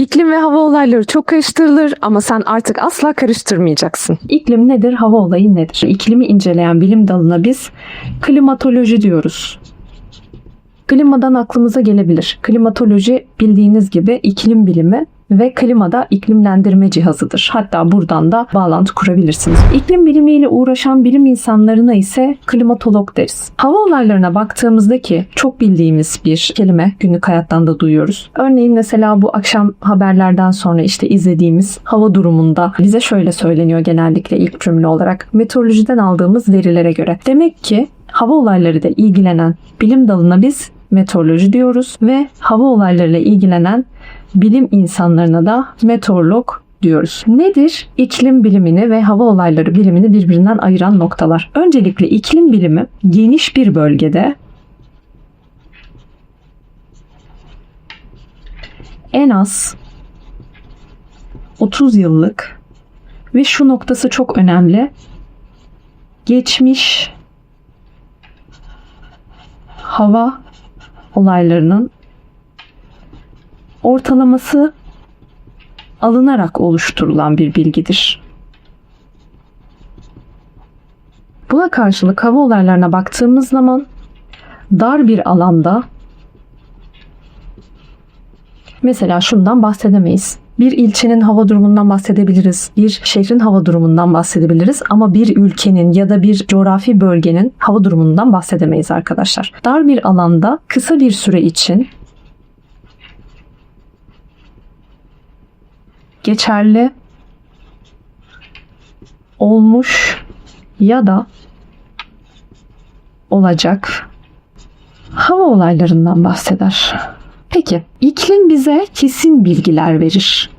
İklim ve hava olayları çok karıştırılır ama sen artık asla karıştırmayacaksın. İklim nedir, hava olayı nedir? İklimi inceleyen bilim dalına biz klimatoloji diyoruz. Klimadan aklımıza gelebilir. Klimatoloji bildiğiniz gibi iklim bilimi ve klimada iklimlendirme cihazıdır. Hatta buradan da bağlantı kurabilirsiniz. İklim bilimiyle uğraşan bilim insanlarına ise klimatolog deriz. Hava olaylarına baktığımızda ki çok bildiğimiz bir kelime günlük hayattan da duyuyoruz. Örneğin mesela bu akşam haberlerden sonra işte izlediğimiz hava durumunda bize şöyle söyleniyor genellikle ilk cümle olarak. Meteorolojiden aldığımız verilere göre. Demek ki hava olayları da ilgilenen bilim dalına biz meteoroloji diyoruz ve hava olaylarıyla ilgilenen bilim insanlarına da meteorolog diyoruz. Nedir iklim bilimini ve hava olayları bilimini birbirinden ayıran noktalar? Öncelikle iklim bilimi geniş bir bölgede en az 30 yıllık ve şu noktası çok önemli. Geçmiş hava olaylarının ortalaması alınarak oluşturulan bir bilgidir. Buna karşılık hava olaylarına baktığımız zaman dar bir alanda mesela şundan bahsedemeyiz. Bir ilçenin hava durumundan bahsedebiliriz. Bir şehrin hava durumundan bahsedebiliriz ama bir ülkenin ya da bir coğrafi bölgenin hava durumundan bahsedemeyiz arkadaşlar. Dar bir alanda kısa bir süre için geçerli olmuş ya da olacak hava olaylarından bahseder. Peki, iklim bize kesin bilgiler verir.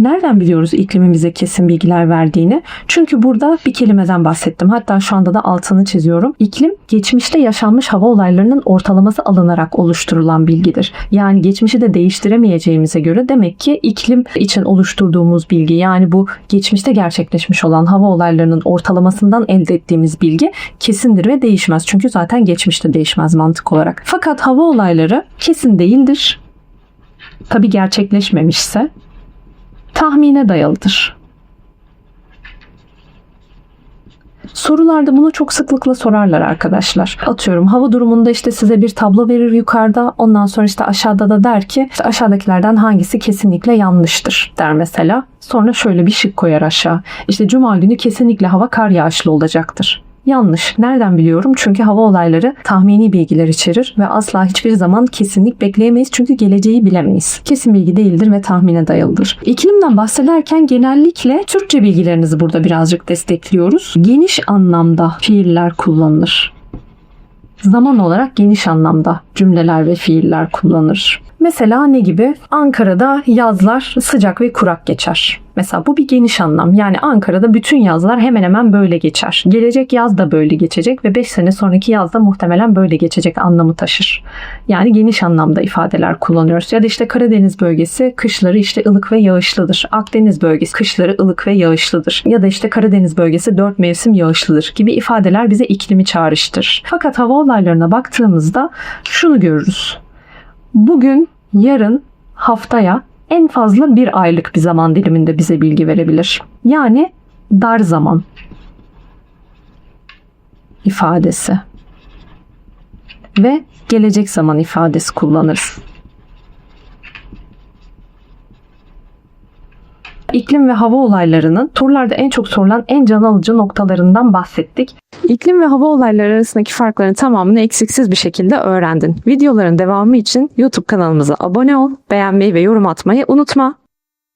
Nereden biliyoruz iklimin bize kesin bilgiler verdiğini? Çünkü burada bir kelimeden bahsettim. Hatta şu anda da altını çiziyorum. İklim geçmişte yaşanmış hava olaylarının ortalaması alınarak oluşturulan bilgidir. Yani geçmişi de değiştiremeyeceğimize göre demek ki iklim için oluşturduğumuz bilgi yani bu geçmişte gerçekleşmiş olan hava olaylarının ortalamasından elde ettiğimiz bilgi kesindir ve değişmez. Çünkü zaten geçmişte değişmez mantık olarak. Fakat hava olayları kesin değildir. Tabi gerçekleşmemişse tahmine dayalıdır. Sorularda bunu çok sıklıkla sorarlar arkadaşlar. Atıyorum hava durumunda işte size bir tablo verir yukarıda. Ondan sonra işte aşağıda da der ki işte aşağıdakilerden hangisi kesinlikle yanlıştır der mesela. Sonra şöyle bir şık koyar aşağı. İşte cuma günü kesinlikle hava kar yağışlı olacaktır. Yanlış. Nereden biliyorum? Çünkü hava olayları tahmini bilgiler içerir ve asla hiçbir zaman kesinlik bekleyemeyiz çünkü geleceği bilemeyiz. Kesin bilgi değildir ve tahmine dayalıdır. İklimden bahsederken genellikle Türkçe bilgilerinizi burada birazcık destekliyoruz. Geniş anlamda fiiller kullanılır. Zaman olarak geniş anlamda cümleler ve fiiller kullanılır. Mesela ne gibi? Ankara'da yazlar sıcak ve kurak geçer. Mesela bu bir geniş anlam. Yani Ankara'da bütün yazlar hemen hemen böyle geçer. Gelecek yaz da böyle geçecek ve 5 sene sonraki yaz da muhtemelen böyle geçecek anlamı taşır. Yani geniş anlamda ifadeler kullanıyoruz. Ya da işte Karadeniz bölgesi kışları işte ılık ve yağışlıdır. Akdeniz bölgesi kışları ılık ve yağışlıdır. Ya da işte Karadeniz bölgesi 4 mevsim yağışlıdır gibi ifadeler bize iklimi çağrıştırır. Fakat hava olaylarına baktığımızda şunu görürüz. Bugün, yarın, haftaya en fazla bir aylık bir zaman diliminde bize bilgi verebilir. Yani dar zaman ifadesi ve gelecek zaman ifadesi kullanırız. İklim ve hava olaylarının turlarda en çok sorulan en can alıcı noktalarından bahsettik. İklim ve hava olayları arasındaki farkların tamamını eksiksiz bir şekilde öğrendin. Videoların devamı için YouTube kanalımıza abone ol, beğenmeyi ve yorum atmayı unutma.